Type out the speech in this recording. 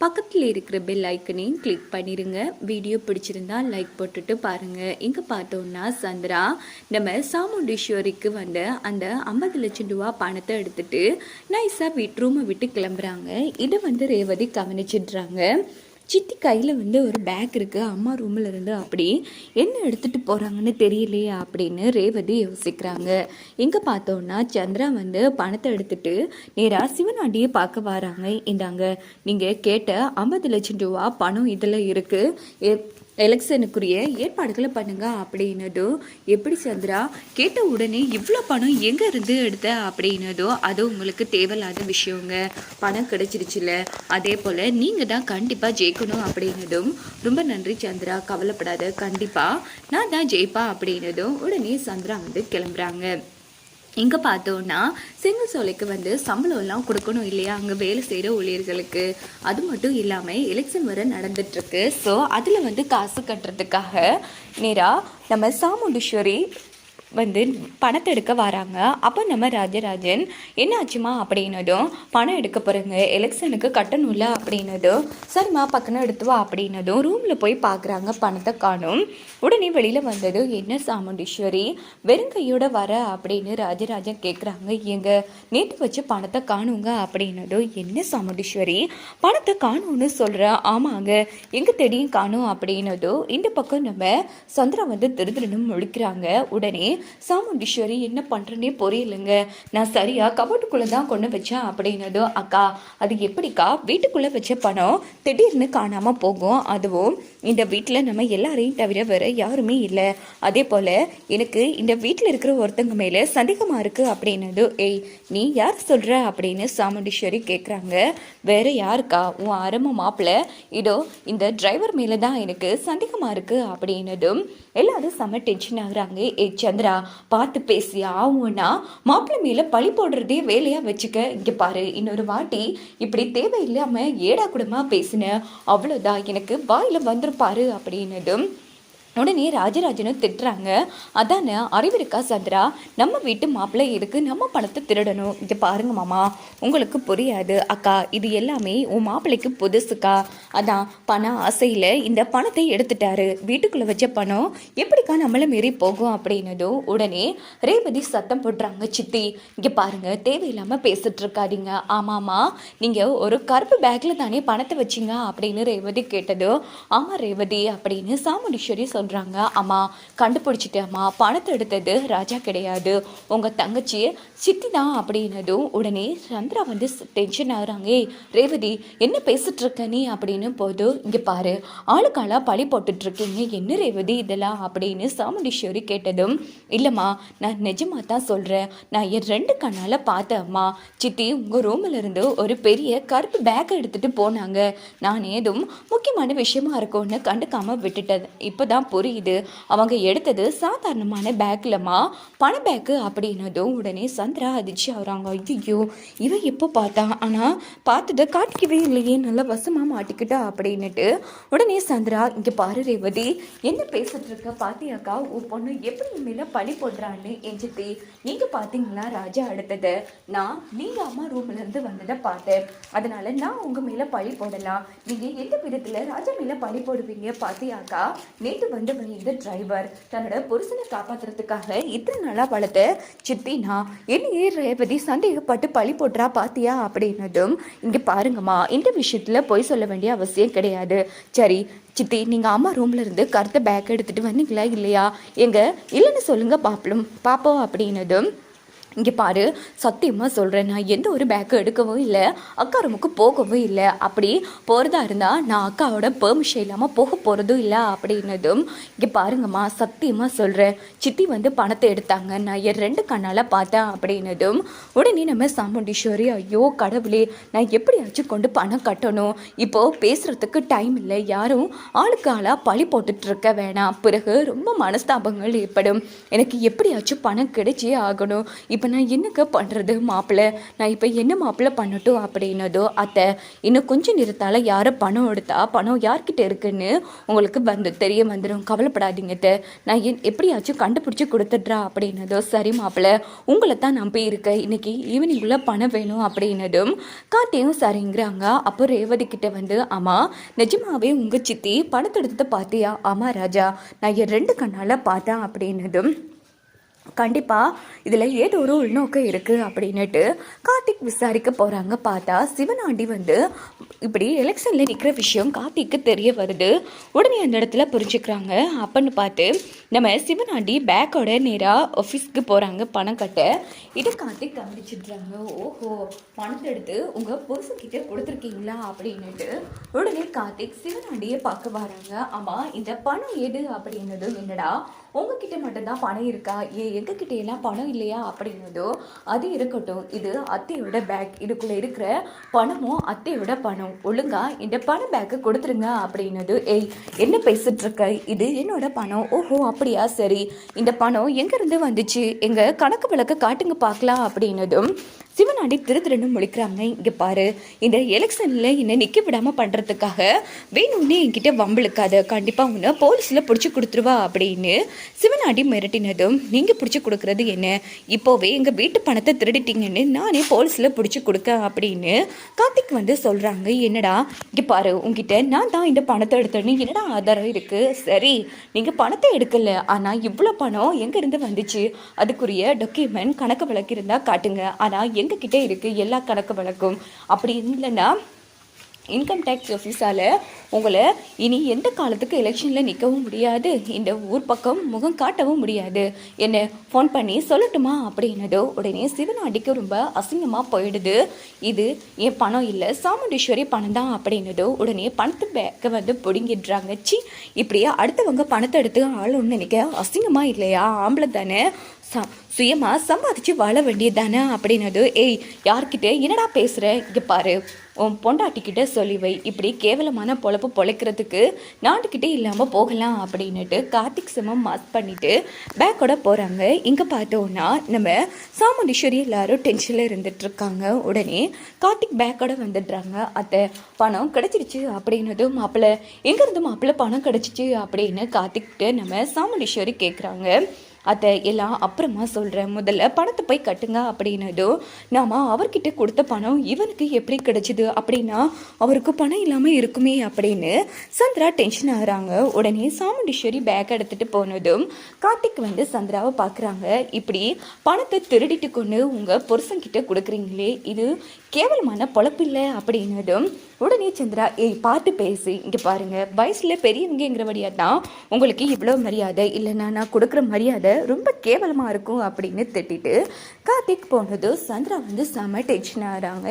பக்கத்தில் இருக்கிற பெல் ஐக்கனையும் கிளிக் பண்ணிடுங்க வீடியோ பிடிச்சிருந்தா லைக் போட்டுட்டு பாருங்கள் இங்கே பார்த்தோன்னா சந்திரா நம்ம சாமுண்டீஸ்வரிக்கு வந்த அந்த ஐம்பது லட்சம் ரூபா பணத்தை எடுத்துட்டு நைஸாக வீட் ரூமை விட்டு கிளம்புறாங்க. இதை வந்து ரேவதி கவனிச்சிடுறாங்க. சித்தி கையில் வந்து ஒரு பேக் இருக்குது அம்மா ரூமில் இருந்து அப்படி என்ன எடுத்துகிட்டு போகிறாங்கன்னு தெரியலையே அப்படின்னு ரேவதி யோசிக்கிறாங்க. எங்கே பார்த்தோன்னா சந்திரா வந்து பணத்தை எடுத்துட்டு நேராக சிவனாண்டியை பார்க்க வராங்க. இந்தாங்க நீங்கள் கேட்ட ஐம்பது லட்சம் ரூபா பணம் இதில் இருக்குது எலெக்ஷனுக்குரிய ஏற்பாடுகளை பண்ணுங்க அப்படின்னதும் எப்படி சந்திரா கேட்ட உடனே இவ்வளோ பணம் எங்கே இருந்து எடுத்த அப்படின்னதோ அது உங்களுக்கு தேவையில்லாத விஷயங்க. பணம் கிடைச்சிருச்சுல. அதே போல் நீங்கள் தான் கண்டிப்பாக ஜெயிக்கணும் அப்படின்னதும் ரொம்ப நன்றி சந்திரா கவலைப்படாத. கண்டிப்பாக நான் தான் ஜெயிப்பா அப்படின்னதும் உடனே சந்திரா வந்து கிளம்புறாங்க. இங்கே பார்த்தோன்னா செங்கல் சோலைக்கு வந்து சம்பளம்லாம் கொடுக்கணும் இல்லையா? அங்கே வேலை செய்கிற ஊழியர்களுக்கு. அது மட்டும் இல்லாமல் எலெக்ஷன் வர நடந்துட்டுருக்கு. ஸோ அதில் வந்து காசு கட்டுறதுக்காக நேராக நம்ம சாமுண்டீஸ்வரி வந்து பணத்தை எடுக்க வராங்க. அப்போ நம்ம ராஜராஜன் என்ன ஆச்சுமா அப்படின்னதும் பணம் எடுக்க போகிறேங்க எலெக்ஷனுக்கு கட்டணும்ல அப்படின்னதும் சரிம்மா பக்கம் எடுத்து வா அப்படின்னதும் ரூமில் போய் பார்க்குறாங்க பணத்தை காணும். உடனே வெளியில் வந்தது என்ன சாமுண்டீஸ்வரி வெறுங்கையோட வர அப்படின்னு ராஜராஜன் கேட்குறாங்க எங்க நேற்று வச்சு பணத்தை காணுங்க அப்படின்னதும் என்ன சாமுண்டீஸ்வரி பணத்தை காணும்னு சொல்கிறேன் ஆமாங்க எங்கே தேடியும் காணும் அப்படின்னதும் இந்த பக்கம் நம்ம சந்திரா வந்து திருதிருன்னு முழிக்கிறாங்க. உடனே சாமுண்டீஸ்வரி என்ன பண்ணுறேனே புரியலைங்க. நான் சரியா கபட்டுக்குள்ளே தான் கொண்டு வச்சேன் அப்படின்னதும் அக்கா அது எப்படிக்கா? வீட்டுக்குள்ளே வச்ச பணம் திடீர்னு காணாமல் போகும். அதுவும் இந்த வீட்டில் நம்ம எல்லாரையும் தவிர வேற யாருமே இல்லை. அதே போல் எனக்கு இந்த வீட்டில் இருக்கிற ஒருத்தங்க மேலே சந்தேகமாக இருக்குது அப்படின்னது ஏய் நீ யார் சொல்கிற அப்படின்னு சாமுண்டீஸ்வரி கேட்குறாங்க வேற யாருக்கா? உன் அரம மாப்பிள்ளை இதோ இந்த டிரைவர் மேலே தான் எனக்கு சந்தேகமாக இருக்குது அப்படின்னதும் எல்லாரும் செம்ம டென்ஷன் ஆகுறாங்க. ஏ சந்திரா பார்த்து பேசி ஆகும்னா மாப்பிள்ளை மேலே பழி போடுறதே வேலையாக வச்சுக்க. இங்கே பாரு இன்னொரு வாட்டி இப்படி தேவையில்லாமல் ஏடா கூடமாக பேசினேன் அவ்வளோதான் எனக்கு வாயில் வந்திருப்பாரு அப்படின்னதும் உடனே ராஜராஜனும் திட்டுறாங்க. அதானே அறிவிருக்கா சந்திரா? நம்ம வீட்டு மாப்பிள்ளை இருக்கு நம்ம பணத்தை திருடணும்? இங்கே பாருங்க மாமா உங்களுக்கு புரியாது. அக்கா இது எல்லாமே உன் மாப்பிள்ளைக்கு புதுசுக்கா. அதான் பண ஆசையில் இந்த பணத்தை எடுத்துட்டாரு. வீட்டுக்குள்ளே வச்ச பணம் எப்படிக்கா நம்மளை மீறி போகும் அப்படின்னதும் உடனே ரேவதி சத்தம் போடுறாங்க சித்தி இங்கே பாருங்க தேவையில்லாமல் பேசிட்டு இருக்காதீங்க. ஆமாம்மா நீங்கள் ஒரு கருப்பு பேக்கில் தானே பணத்தை வச்சீங்க? அப்படின்னு ரேவதி கேட்டதோ ஆமாம் ரேவதி அப்படின்னு சாமுண்டீஸ்வரி சொல்கிறாங்க அம்மா கண்டுபிடிச்சிட்டேம்மா பணத்தை எடுத்தது ராஜா கிடையாது. உங்கள் தங்கச்சி சித்தி தான் அப்படின்னதும் உடனே சந்திரா வந்து டென்ஷன் ஆகுறாங்க. ரேவதி என்ன பேசிகிட்ருக்க நீ? அப்படின்னு போது இங்கே பாரு ஆளுக்காளாக பழி போட்டுட்ருக்கீங்க என்ன ரேவதி இதெல்லாம்? அப்படின்னு சாமுண்டீஸ்வரி கேட்டதும் இல்லைம்மா நான் நிஜமாக தான் சொல்கிறேன் நான் என் ரெண்டு கண்ணால் பார்த்தேம்மா சித்தி உங்கள் ரூமில் இருந்து ஒரு பெரிய கருப்பு பேக்கை எடுத்துகிட்டு போனாங்க. நான் ஏதும் முக்கியமான விஷயமா இருக்கும்னு கண்டுக்காமல் விட்டுட்டேன். இப்போ தான் புரியுது. அவங்க எடுத்தது சாதாரணமான பேக்கில்மா பண பேக்கு அப்படின்னதும் உடனே சந்திரா அதிர்ச்சி ஆகுறாங்க. ஐயோ இவன் எப்போ பார்த்தா? ஆனால் பார்த்ததை காட்டிக்கவே இல்லையே. நல்லா வசமாக மாட்டிக்கிட்டா அப்படின்னுட்டு உடனே சந்திரா இங்கே பாரு ரேவதி என்ன பேசிட்டு இருக்க? பாத்தியாக்கா உன் பொண்ணு எப்படி என் மேலே பழி போடுறான்னு எஞ்சித்தி நீங்கள் பார்த்தீங்களா ராஜா அடுத்தது? நான் நீங்கள் அம்மா ரூம்லேருந்து வந்ததை பார்த்தேன். அதனால் நான் உங்கள் மேலே பழி போடலாம். நீங்கள் எந்த விதத்தில் ராஜா மேலே பழி போடுவீங்க பாத்தியாக்கா? நேற்று வந்து இந்த டிரைவர் தன்னோட புருஷனை காப்பாற்றுறதுக்காக இத்தனை நாளாக வளர்த்த சித்தினா என்னையே ரேவதி சந்தேகப்பட்டு பழி போட்டுறா பாத்தியா அப்படின்னதும் இங்கே பாருங்கம்மா இந்த விஷயத்தில் பொய் சொல்ல வேண்டிய அவசியம் கிடையாது. சரி சித்தி நீங்கள் அம்மா ரூம்ல இருந்து கருத்த பேக் எடுத்துகிட்டு வந்தீங்களா இல்லையா? எங்கே இல்லைன்னு சொல்லுங்கள் பாப்பலும் பாப்போம் அப்படின்னதும் இங்கே பாரு சத்தியமாக சொல்கிறேன் நான் எந்த ஒரு பேக்கும் எடுக்கவும் இல்லை அக்கா ரூமுக்கு போகவும் இல்லை. அப்படி போகிறதா இருந்தால் நான் அக்காவோட பெர்மிஷன் இல்லாமல் போக போகிறதும் இல்லை அப்படின்னதும் இங்கே பாருங்கம்மா சத்தியமாக சொல்கிறேன் சித்தி வந்து பணத்தை எடுத்தாங்க நான் என் ரெண்டு கண்ணால் பார்த்தேன் அப்படின்னதும் உடனே நம்ம சாமுண்டீஸ்வரி ஐயோ கடவுளே நான் எப்படியாச்சும் கொண்டு பணம் கட்டணும். இப்போது பேசுகிறதுக்கு டைம் இல்லை யாரும் ஆளுக்கு ஆளாக பழி போட்டுட்டு இருக்க வேணாம். பிறகு ரொம்ப மனஸ்தாபங்கள் ஏற்படும். எனக்கு எப்படியாச்சும் பணம் கிடைச்சே ஆகணும். இப்போ இப்போ நான் என்னக்க பண்ணுறது மாப்பிள்ளை நான் இப்போ என்ன மாப்பிள்ளை பண்ணட்டும் அப்படின்னதோ அத்தை இன்னும் கொஞ்சம் நிறுத்தால யாரை பணம் எடுத்தா பணம் யார்கிட்ட இருக்குன்னு உங்களுக்கு வந்து தெரிய வந்துடும் கவலைப்படாதீங்க அத்தை. நான் என் எப்படியாச்சும் கண்டுபிடிச்சி கொடுத்துட்றா அப்படின்னதோ சரி மாப்பிள்ளை உங்களை தான் நம்பி இருக்கேன் இன்னைக்கு ஈவினிங்குள்ளே பணம் வேணும் அப்படின்னதும் கார்த்தியும் சரிங்கிறாங்க. அப்போ ரேவதி கிட்ட வந்து ஆமா நிஜமாவே உங்க சித்தி பணத்தை எடுத்து பார்த்தியா? ஆமா ராஜா. நான் என் ரெண்டு கண்ணால் பார்த்தேன் அப்படின்னதும் கண்டிப்பாக இதில் ஏதோ ஒரு உள்நோக்கம் இருக்குது அப்படின்னுட்டு கார்த்திக் விசாரிக்க போகிறாங்க பார்த்தா சிவனாண்டி வந்து இப்படி எலெக்ஷனில் நிற்கிற விஷயம் கார்த்திக்கு தெரிய வருது. உடனே அந்த இடத்துல புரிஞ்சுக்கிறாங்க. அப்பன்னு பார்த்து நம்ம சிவனாண்டி பேக்கோட நேராக ஆஃபீஸ்க்கு போகிறாங்க பணம் கட்ட. இதை கார்த்திக் கவனிச்சிடுறாங்க. ஓஹோ பணத்தை எடுத்து உங்கள் புருஷன்கிட்ட கொடுத்துருக்கீங்களா அப்படின்னுட்டு உடனே கார்த்திக் சிவனாண்டியை பார்க்க வராங்க. ஆமாம் இந்த பணம் எது அப்படின்னதும் என்னடா? உங்ககிட்ட மட்டும்தான் பணம் இருக்கா? ஏ எங்ககிட்ட எல்லாம் பணம் இல்லையா? அப்படின்னதோ அது இருக்கட்டும். இது அத்தையோட பேக் இதுக்குள்ள இருக்கிற பணமும் அத்தையோட பணம். ஒழுங்கா இந்த பண பேக்கை கொடுத்துருங்க அப்படின்னது ஏய் என்ன பேசிட்டு இருக்க இது என்னோட பணம். ஓஹோ அப்படியா? சரி. இந்த பணம் எங்கேருந்து வந்துச்சு? எங்க கணக்கு விளக்க காட்டுங்க பார்க்கலாம். அப்படின்னதும் சிவனாண்டி திரு திருன்னு முழிக்கிறாங்க இங்கே பாரு இந்த எலெக்ஷனில் என்னை நிற்க விடாமல் பண்ணுறதுக்காக வேணும்னே என்கிட்ட வம்பிழுக்காத. கண்டிப்பாக உன்னை போலீஸில் பிடிச்சி கொடுத்துருவா அப்படின்னு சிவனாண்டி மிரட்டினதும் நீங்கள் பிடிச்சி கொடுக்குறது என்ன? இப்போவே எங்கள் வீட்டு பணத்தை திருடிட்டீங்கன்னு நானே போலீஸில் பிடிச்சி கொடுக்க அப்படின்னு கார்த்திக் வந்து சொல்கிறாங்க என்னடா இங்கே பாரு உங்ககிட்ட நான் தான் இந்த பணத்தை எடுத்தேன்னு என்னடா ஆதாரம் இருக்குது சரி நீங்கள் பணத்தை எடுக்கல ஆனால் இவ்வளோ பணம் எங்கேருந்து வந்துச்சு? அதுக்குரிய டாக்குமெண்ட் கணக்கு வழக்கு இருந்தால் காட்டுங்க. ஆனால் எங்ககிட்ட இருக்குது எல்லா கணக்கு வழக்கும் அப்படி இல்லைன்னா இன்கம் டேக்ஸ் ஆஃபீஸால் உங்களை இனி எந்த காலத்துக்கு எலெக்ஷனில் நிற்கவும் முடியாது. இந்த ஊர் பக்கம் முகம் காட்டவும் முடியாது. என்ன ஃபோன் பண்ணி சொல்லட்டுமா? அப்படின்னதோ உடனே சிவனாண்டிக்கு ரொம்ப அசிங்கமாக போயிடுது. இது என் பணம் இல்லை சாமுண்டீஸ்வரி பணம் தான் அப்படின்னதோ உடனே பணத்து பேக்கை வந்து பிடுங்கிடுறாங்க. சி இப்படியே அடுத்தவங்க பணத்தை எடுத்து ஆளுன்னு நினைக்க அசிங்கமாக இல்லையா? ஆம்பளை தானே. சம் சுயமாக சம்பாதிச்சு வாழ வேண்டியது தானே அப்படின்னது ஏய் யார்கிட்ட என்னடா பேசுகிற இங்கே பாரு. உன் பொண்டாட்டிக்கிட்ட சொல்லி வை. இப்படி கேவலமான பொழப்பு பொழைக்கிறதுக்கு நாட்டுக்கிட்டே இல்லாமல் போகலாம் அப்படின்னுட்டு கார்த்திக் சிம்மம் மாஸ் பண்ணிட்டு பேக்கோட போகிறாங்க இங்கே பார்த்தோன்னா நம்ம சாமுண்டீஸ்வரி எல்லாரும் டென்ஷனில் இருந்துட்டுருக்காங்க உடனே கார்த்திக் பேக்கோட வந்துடுறாங்க. அத்தை பணம் கிடச்சிருச்சு அப்படின்னது மாப்பிள்ளை எங்கேருந்து மாப்பிள்ளை பணம் கிடச்சிச்சு? அப்படின்னு கார்த்திக்கிட்ட நம்ம சாமுண்டீஸ்வரி கேட்குறாங்க அதை எல்லாம் அப்புறமா சொல்கிறேன் முதல்ல பணத்தை போய் கட்டுங்க அப்படின்னதும் நாம் அவர்கிட்ட கொடுத்த பணம் இவனுக்கு எப்படி கிடைச்சிது? அப்படின்னா அவருக்கு பணம் இல்லாமல் இருக்குமே அப்படின்னு சந்திரா டென்ஷன் ஆகிறாங்க. உடனே சாமுண்டீஸ்வரி பேக் எடுத்துகிட்டு போனதும் கார்த்திக் வந்து சந்திராவை பார்க்குறாங்க இப்படி பணத்தை திருடிட்டு கொண்டு உங்கள் புருஷன்கிட்ட கொடுக்குறீங்களே இது கேவலமான பொழப்பில்லை அப்படின்னதும் உடனே சந்திரா ஏய் பார்த்து பேசு. இங்கே பாருங்க. வயசில் பெரியவங்கங்கிறபடியா தான் உங்களுக்கு இவ்வளோ மரியாதை இல்லைன்னா நான் கொடுக்குற மரியாதை ரொம்ப கேவலமாக இருக்கும் அப்படின்னு திட்டிட்டு கார்த்திக் போனதும் சந்திரா வந்து செம டென்ஷன் ஆகிறாங்க